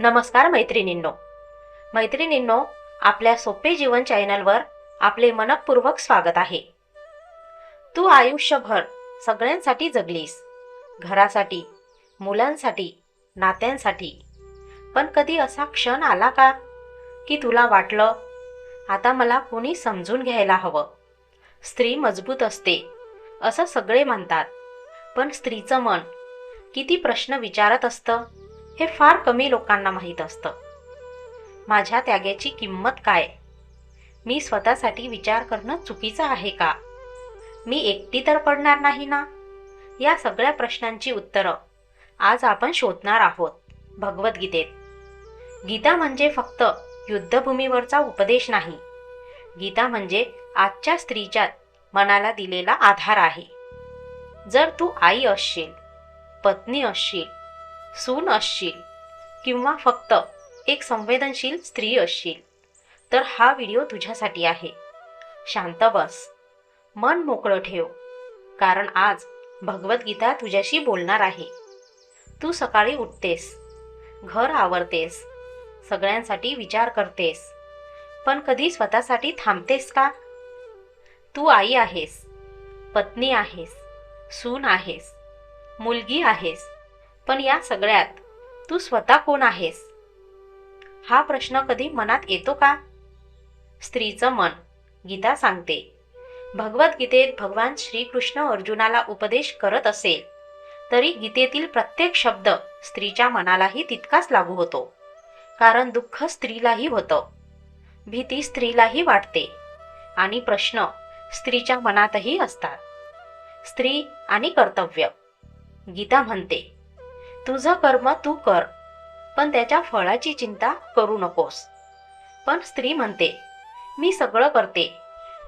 नमस्कार मैत्रिणींनो. मैत्रिणींनो आपल्या सोपे जीवन चॅनलवर आपले मनपूर्वक स्वागत आहे. तू आयुष्यभर सगळ्यांसाठी जगलीस. घरासाठी मुलांसाठी नात्यांसाठी. पण कधी असा क्षण आला का की तुला वाटलं आता मला कोणी समजून घ्यायला हवं? स्त्री मजबूत असते असं सगळे म्हणतात. पण स्त्रीचं मन किती प्रश्न विचारत असतं? हे फार कमी लोकांना माहीत असतं. माझ्या त्यागाची किंमत काय? मी स्वतःसाठी विचार करणं चुकीचं आहे का? मी एकटी तर पडणार नाही ना? या सगळ्या प्रश्नांची उत्तरं आज आपण शोधणार आहोत भगवद्गीतेत. गीता म्हणजे फक्त युद्धभूमीवरचा उपदेश नाही. गीता म्हणजे आजच्या स्त्रीच्या मनाला दिलेला आधार आहे. जर तू आई असशील पत्नी असशील सून असशील किंवा फक्त एक संवेदनशील स्त्री असशील तर हा व्हिडिओ तुझ्यासाठी आहे. शांत बस. मन मोकळं ठेव कारण आज भगवद्गीता तुझ्याशी बोलणार आहे. तू सकाळी उठतेस घर आवरतेस सगळ्यांसाठी विचार करतेस पण कधी स्वतःसाठी थांबतेस का? तू आई आहेस पत्नी आहेस सून आहेस मुलगी आहेस पण या सगळ्यात. तू स्वतः कोण आहेस? हा प्रश्न कधी मनात येतो का? स्त्रीचं मन. गीता सांगते. भगवद्गीतेत भगवान श्रीकृष्ण अर्जुनाला उपदेश करत असेल तरी गीतेतील प्रत्येक शब्द स्त्रीच्या मनालाही तितकाच लागू होतो. कारण दुःख स्त्रीलाही होतं. भीती स्त्रीलाही वाटते. आणि प्रश्न स्त्रीच्या मनातही असतात. स्त्री आणि कर्तव्य. गीता म्हणते तुझं कर्म तू कर पण त्याच्या फळाची चिंता करू नकोस. पण स्त्री म्हणते मी सगळं करते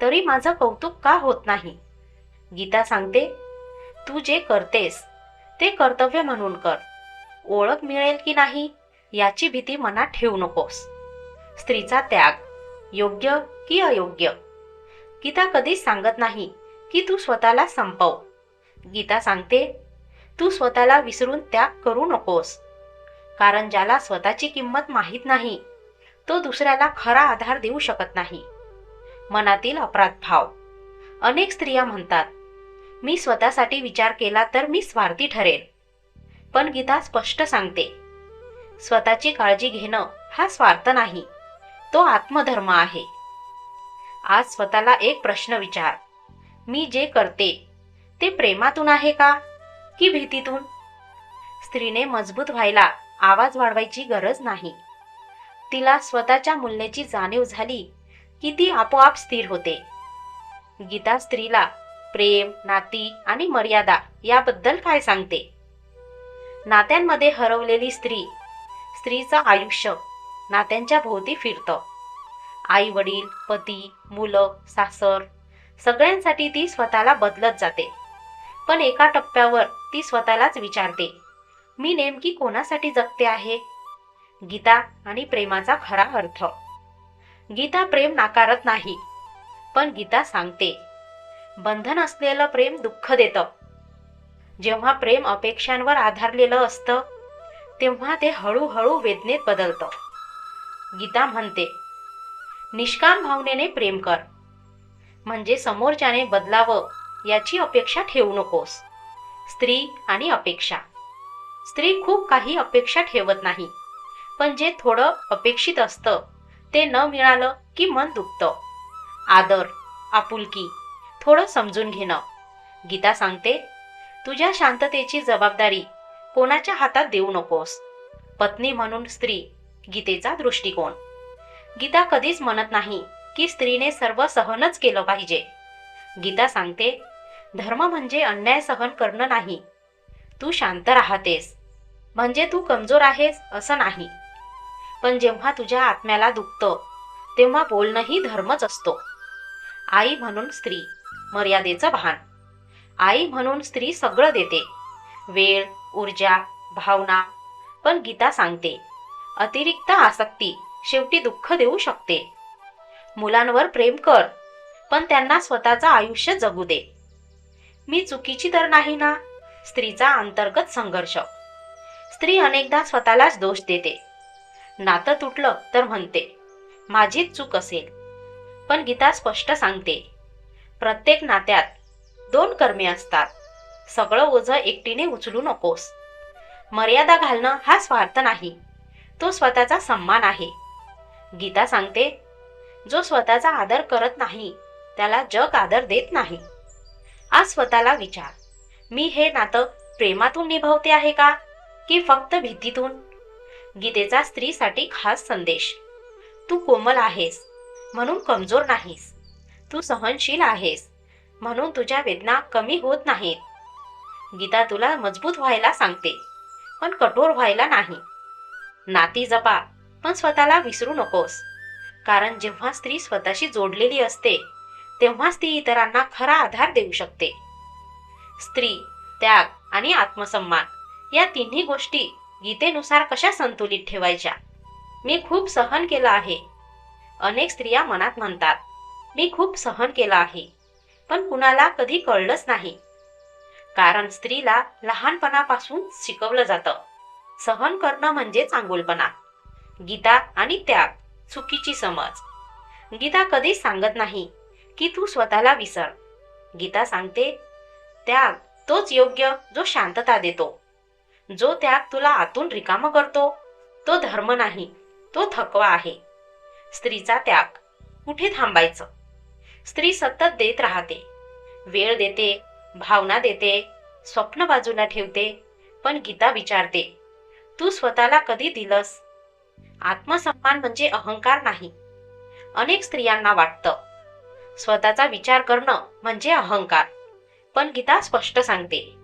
तरी माझं कौतुक का होत नाही? गीता सांगते तू जे करतेस ते कर्तव्य म्हणून कर. ओळख मिळेल की नाही याची भीती मनात ठेवू नकोस. स्त्रीचा त्याग योग्य की अयोग्य? गीता कधीच सांगत नाही की तू स्वतःला संपव. गीता सांगते तू स्वतःला विसरून त्याग करू नकोस. कारण ज्याला स्वतःची किंमत माहीत नाही तो दुसऱ्याला खरा आधार देऊ शकत नाही. मनातील अपराध भाव. अनेक स्त्रिया म्हणतात मी स्वतःसाठी विचार केला तर मी स्वार्थी ठरेल पण गीता स्पष्ट सांगते स्वतःची काळजी घेणं हा स्वार्थ नाही तो आत्मधर्म आहे. आज स्वतःला एक प्रश्न विचार मी जे करते ते प्रेमातून आहे का? की भीतीतून? स्त्रीने मजबूत व्हायला आवाज वाढवायची गरज नाही. तिला स्वतःच्या मूल्याची जाणीव झाली की ती आपोआप स्थिर होते. गीता स्त्रीला प्रेम नाती आणि मर्यादा याबद्दल काय सांगते? नात्यांमध्ये हरवलेली स्त्री स्त्रीचं आयुष्य नात्यांच्या भोवती फिरतं. आई वडील पती मुलं सासर सगळ्यांसाठी ती स्वतःला बदलत जाते. पण एका टप्प्यावर ती स्वतःलाच विचारते मी नेमकी कोणासाठी जगते आहे? गीता आणि प्रेमाचा खरा अर्थ. गीता प्रेम नाकारत नाही पण गीता सांगते बंधन असलेलं प्रेम दुःख देतं. जेव्हा प्रेम अपेक्षांवर आधारलेलं असतं तेव्हा ते हळूहळू वेदनेत बदलतं. गीता म्हणते निष्काम भावनेने प्रेम कर. म्हणजे समोरच्याने बदलावं याची अपेक्षा ठेवू नकोस. स्त्री आणि अपेक्षा. स्त्री खूप काही अपेक्षा ठेवत नाही पण जे थोडं अपेक्षित असतं ते न मिळालं की मन दुखतं. आदर आपुलकी थोडं समजून घेणं. गीता सांगते तुझ्या शांततेची जबाबदारी कोणाच्या हातात देऊ नकोस. पत्नी म्हणून स्त्री गीतेचा दृष्टिकोन. गीता कधीच म्हणत नाही की स्त्रीने सर्व सहनच केलं पाहिजे. गीता सांगते धर्म म्हणजे अन्याय सहन करणं नाही. तू शांत राहतेस. म्हणजे तू कमजोर आहेस असं नाही. पण जेव्हा तुझ्या आत्म्याला दुखतं तेव्हा बोलणंही धर्मच असतो. आई म्हणून स्त्री मर्यादेचं भान. आई म्हणून स्त्री सगळं देते. वेळ ऊर्जा भावना. पण गीता सांगते अतिरिक्त आसक्ती शेवटी दुःख देऊ शकते. मुलांवर प्रेम कर पण त्यांना स्वतःचं आयुष्य जगू दे. मी चुकीची तर नाही ना? स्त्रीचा अंतर्गत संघर्ष. स्त्री अनेकदा स्वतःलाच दोष देते. नातं तुटलं तर म्हणते माझीच चूक असेल. पण गीता स्पष्ट सांगते प्रत्येक नात्यात दोन कर्मे असतात. सगळं ओझं एकटीने उचलू नकोस. मर्यादा घालणं हा स्वार्थ नाही. तो स्वतःचा सन्मान आहे. गीता सांगते जो स्वतःचा आदर करत नाही त्याला जग आदर देत नाही. आज स्वतःला विचार. मी हे नातं प्रेमातून निभावते आहे का? की फक्त भीतीतून? गीतेचा स्त्रीसाठी खास संदेश. तू कोमल आहेस म्हणून कमजोर नाहीस. तू सहनशील आहेस म्हणून तुझ्या वेदना कमी होत नाहीत. गीता तुला मजबूत व्हायला सांगते पण कठोर व्हायला नाही. नाती जपा पण स्वतःला विसरू नकोस. कारण जेव्हा स्त्री स्वतःशी जोडलेली असते तेव्हाच ती इतरांना खरा आधार देऊ शकते. स्त्री त्याग आणि आत्मसन्मान या तिन्ही गोष्टी गीतेनुसार कशा संतुलित ठेवायच्या? मी खूप सहन केलं आहे. अनेक स्त्रिया मनात म्हणतात मी खूप सहन केलं आहे पण कुणाला कधी कळलंच नाही. कारण स्त्रीला लहानपणापासून शिकवलं जातं. सहन करणं म्हणजे चांगुलपणा गीता आणि त्याग चुकीची समज. गीता कधीच सांगत नाही की तू स्वतःला विसर. गीता सांगते त्याग तोच योग्य जो शांतता देतो. जो त्याग तुला आतून रिकाम करतो तो धर्म नाही तो थकवा आहे. स्त्रीचा त्याग कुठे थांबायचं? स्त्री सतत देत राहते. वेळ देते भावना देते स्वप्न बाजूला ठेवते पण गीता विचारते तू स्वतःला कधी दिलंस? आत्मसन्मान म्हणजे अहंकार नाही. अनेक स्त्रियांना वाटतं स्वतःचा विचार करणं म्हणजे अहंकार. पण गीता स्पष्ट सांगते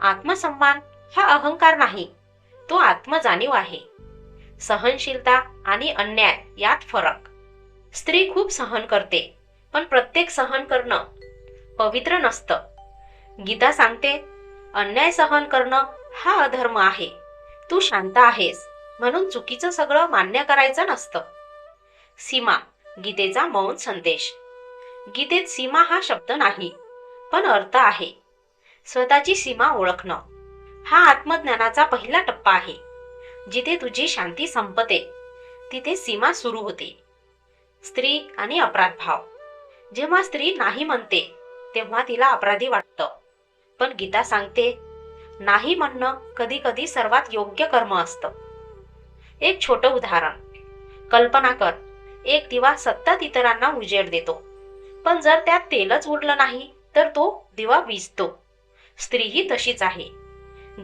आत्मसन्मान हा अहंकार नाही तो आत्मजाणीव आहे. सहनशीलता आणि अन्याय यात फरक. स्त्री खूप सहन करते पण प्रत्येक सहन करणं पवित्र नसतं. गीता सांगते अन्याय सहन करणं हा अधर्म आहे तू शांत आहेस म्हणून चुकीचं सगळं मान्य करायचं नसतं. सीमा गीतेचा मौन संदेश. गीतेत सीमा हा शब्द नाही पण अर्थ आहे. स्वतःची सीमा ओळखणं हा आत्मज्ञानाचा पहिला टप्पा आहे. जिथे तुझी शांती संपते तिथे सीमा सुरू होते. स्त्री आणि अपराध भाव. जेव्हा स्त्री नाही म्हणते तेव्हा तिला अपराधी वाटतं. पण गीता सांगते नाही म्हणणं कधी कधी सर्वात योग्य कर्म असतं. एक छोटं उदाहरण. कल्पना कर एक दिवा सतत इतरांना उजेड देतो. पण जर त्यात तेलच उरलं नाही तर तो दिवा विजतो. स्त्री ही तशीच आहे.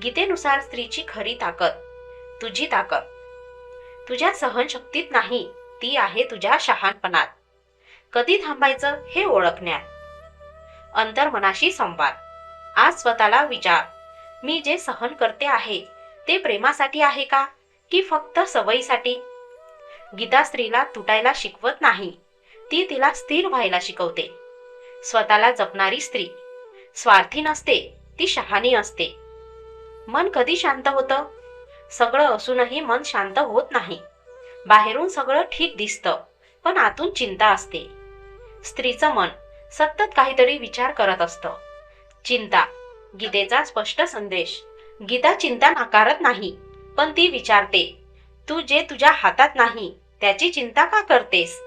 गीतेनुसार स्त्रीची खरी ताकद तुझी ताकद. तुझ्या सहनशक्तीत नाही ती आहे तुझ्या शहाणपणात. कधी थांबायचं हे ओळखण्यात. अंतर्मनाशी संवाद. आज स्वतःला विचार. मी जे सहन करते आहे ते प्रेमासाठी आहे का की फक्त सवयीसाठी? गीता स्त्रीला तुटायला शिकवत नाही. ती तिला स्थिर व्हायला शिकवते. स्वतःला जपणारी स्त्री. स्वार्थी नसते ती शहाणी असते. मन कधी शांत होतं? सगळं असूनही मन शांत होत नाही. बाहेरून सगळं ठीक दिसतं पण आतून चिंता असते. स्त्रीचं मन सतत काहीतरी विचार करत असतं. चिंता गीतेचा स्पष्ट संदेश. गीता चिंता नाकारत नाही पण ती विचारते तू जे तुझ्या हातात नाही त्याची चिंता का करतेस?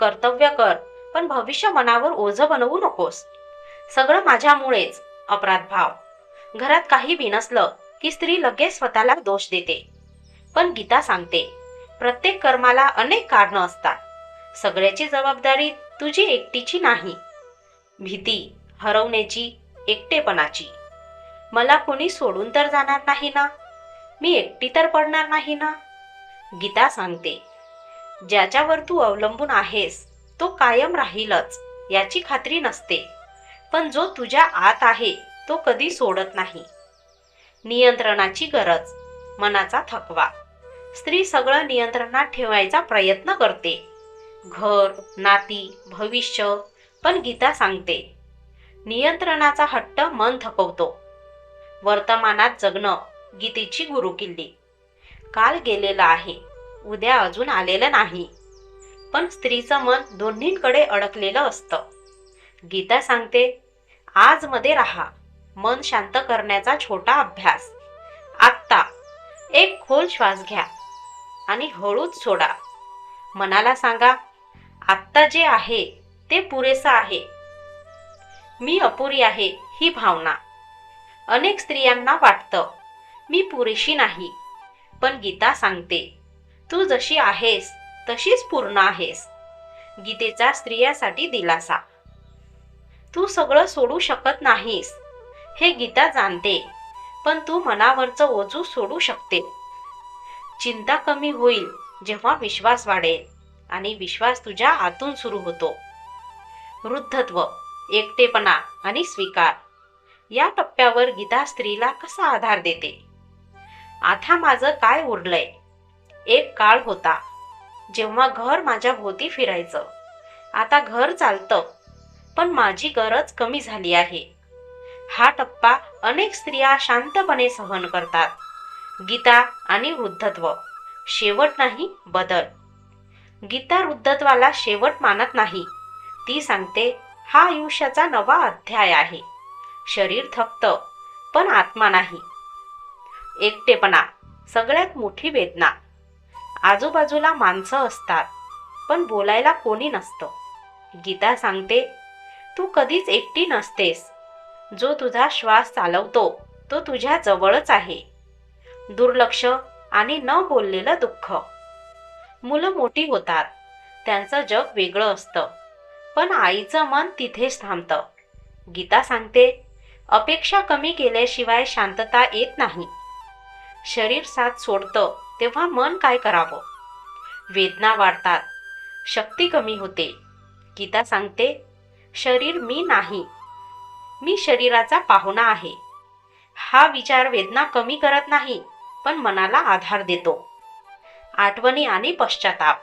कर्तव्य कर पण भविष्य मनावर ओझ बनवू नकोस. सगळं माझ्यामुळेच अपराध भाव. घरात काही बिनसलं की स्त्री लगेच स्वतःला दोष देते. पण गीता सांगते प्रत्येक कर्माला अनेक कारणं असतात. सगळ्याची जबाबदारी तुझी एकटीची नाही. भीती हरवण्याची एकटेपणाची. मला कोणी सोडून तर जाणार नाही ना? मी एकटी तर पडणार नाही ना? गीता सांगते ज्याच्यावर तू अवलंबून आहेस तो कायम राहीलच याची खात्री नसते. पण जो तुझ्या आत आहे तो कधी सोडत नाही. नियंत्रणाची गरज मनाचा थकवा. स्त्री सगळं नियंत्रणात ठेवायचा प्रयत्न करते. घर नाती भविष्य पण गीता सांगते. नियंत्रणाचा हट्ट मन थकवतो. वर्तमानात जगणं गीतेची गुरुकिल्ली. काल गेलेला आहे. उद्या अजून आलेलं नाही. पण स्त्रीचं मन दोन्हींकडे अडकलेलं असतं. गीता सांगते आजमध्ये राहा. मन शांत करण्याचा छोटा अभ्यास. आत्ता एक खोल श्वास घ्या आणि हळूच सोडा. मनाला सांगा आत्ता जे आहे ते पुरेसं आहे. मी अपुरी आहे ही भावना. अनेक स्त्रियांना वाटतं मी पुरेशी नाही. पण गीता सांगते तू जशी आहेस तशीच पूर्ण आहेस. गीतेचा स्त्रियासाठी दिलासा. तू सगळं सोडू शकत नाहीस. हे गीता जाणते पण तू मनावरचं ओझू सोडू शकते. चिंता कमी होईल जेव्हा विश्वास वाढेल आणि विश्वास तुझ्या आतून सुरू होतो. वृद्धत्व एकटेपणा आणि स्वीकार या टप्प्यावर गीता स्त्रीला कसा आधार देते? आता माझं काय उरलंय? एक काळ होता जेव्हा घर माझ्या भोवती फिरायचं. आता घर चालतं पण माझी गरज कमी झाली आहे. हा टप्पा अनेक स्त्रिया शांतपणे सहन करतात. गीता आणि वृद्धत्व. शेवट नाही बदल. गीता वृद्धत्वाला शेवट मानत नाही. ती सांगते हा आयुष्याचा नवा अध्याय आहे. शरीर थकतं पण आत्मा नाही. एकटेपणा सगळ्यात मोठी वेदना. आजूबाजूला माणसं असतात पण बोलायला कोणी नसतं. गीता सांगते तू कधीच एकटी नसतेस. जो तुझा श्वास चालवतो तो तुझ्या जवळच आहे. दुर्लक्ष आणि न बोललेलं दुःख. मुलं मोठी होतात त्यांचं जग वेगळं असतं पण आईचं मन तिथेच थांबतं. गीता सांगते अपेक्षा कमी केल्याशिवाय शांतता येत नाही. शरीर साथ सोडतं तेव्हा मन काय करावं? वेदना वाढतात. शक्ती कमी होते. गीता सांगते शरीर मी नाही. मी शरीराचा पाहुणा आहे. हा विचार वेदना कमी करत नाही पण मनाला आधार देतो. आठवणी आणि पश्चाताप.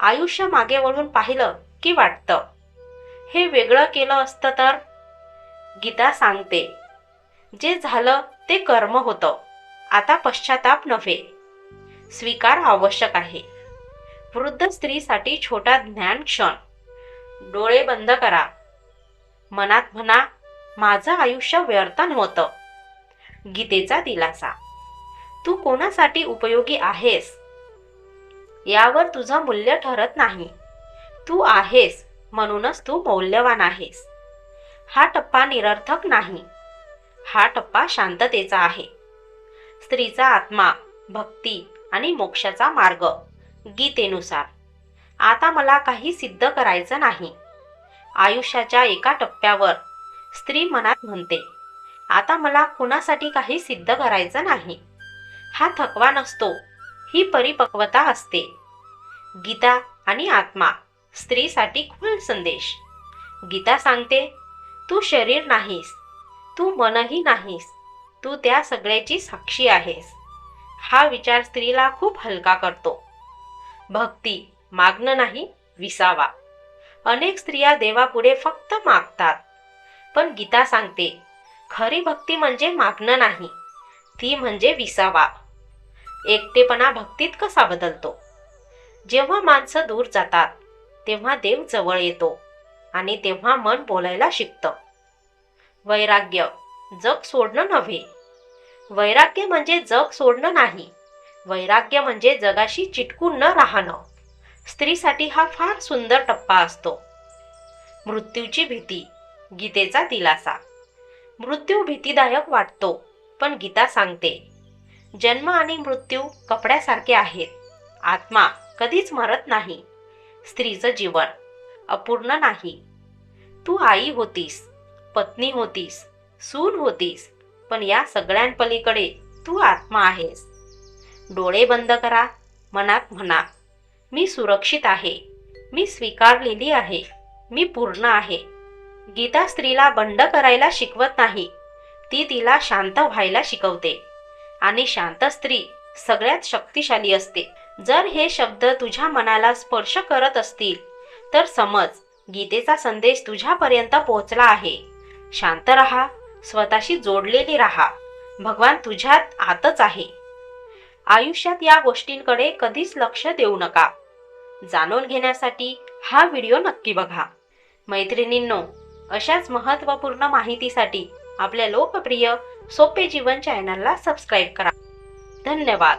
आयुष्य मागे वळून पाहिलं की वाटतं. हे वेगळं केलं असतं तर? गीता सांगते जे झालं ते कर्म होतं. आता पश्चाताप नव्हे. स्वीकार आवश्यक आहे. वृद्ध स्त्रीसाठी छोटा ज्ञान क्षण. डोळे बंद करा. मनात म्हणा माझं आयुष्य व्यर्थ नव्हतं. गीतेचा दिलासा. तू कोणासाठी उपयोगी आहेस? यावर तुझं मूल्य ठरत नाही. तू आहेस म्हणूनच तू मौल्यवान आहेस. हा टप्पा निरर्थक नाही. हा टप्पा शांततेचा आहे. स्त्रीचा आत्मा भक्ती आणि मोक्षाचा मार्ग. गीतेनुसार आता मला काही सिद्ध करायचं नाही. आयुष्याच्या एका टप्प्यावर स्त्री मनात म्हणते आता मला कुणासाठी काही सिद्ध करायचं नाही. हा थकवा नसतो ही परिपक्वता असते. गीता आणि आत्मा स्त्रीसाठी खुल संदेश. गीता सांगते तू शरीर नाहीस तू मनही नाहीस तू त्या सगळ्याची साक्षी आहेस. हा विचार स्त्रीला खूप हलका करतो. भक्ती मागणं नाही विसावा. अनेक स्त्रिया देवापुढे फक्त मागतात. पण गीता सांगते खरी भक्ती म्हणजे मागणं नाही ती म्हणजे विसावा. एकटेपणा भक्तीत कसा बदलतो? जेव्हा माणसं दूर जातात तेव्हा देव जवळ येतो आणि तेव्हा मन बोलायला शिकतं. वैराग्य जग सोडणं नव्हे. वैराग्य म्हणजे जग सोडणं नाही. वैराग्य म्हणजे जगाशी चिटकून न राहणं. स्त्रीसाठी हा फार सुंदर टप्पा असतो. मृत्यूची भीती गीतेचा दिलासा. मृत्यू भीतीदायक वाटतो पण गीता सांगते जन्म आणि मृत्यू कपड्यासारखे आहेत. आत्मा कधीच मरत नाही. स्त्रीचं जीवन अपूर्ण नाही. तू आई होतीस पत्नी होतीस सून होतीस पण या सगळ्यांपलीकडे तू आत्मा आहेस. डोळे बंद करा मनात म्हणा मी सुरक्षित आहे मी स्वीकारलेली आहे मी पूर्ण आहे. गीता स्त्रीला बंड करायला शिकवत नाही ती तिला शांत व्हायला शिकवते. आणि शांत स्त्री सगळ्यात शक्तिशाली असते. जर हे शब्द तुझ्या मनाला स्पर्श करत असतील तर समज गीतेचा संदेश तुझ्यापर्यंत पोहोचला आहे. शांत रहा स्वतःशी जोडलेली राहा. भगवान तुझ्यात आतच आहे. आयुष्यात या गोष्टींकडे कधीच लक्ष देऊ नका. जाणून घेण्यासाठी हा व्हिडिओ नक्की बघा. मैत्रिणींनो अशाच महत्त्वपूर्ण माहितीसाठी आपल्या लोकप्रिय सोपे जीवन चॅनलला सबस्क्राईब करा. धन्यवाद.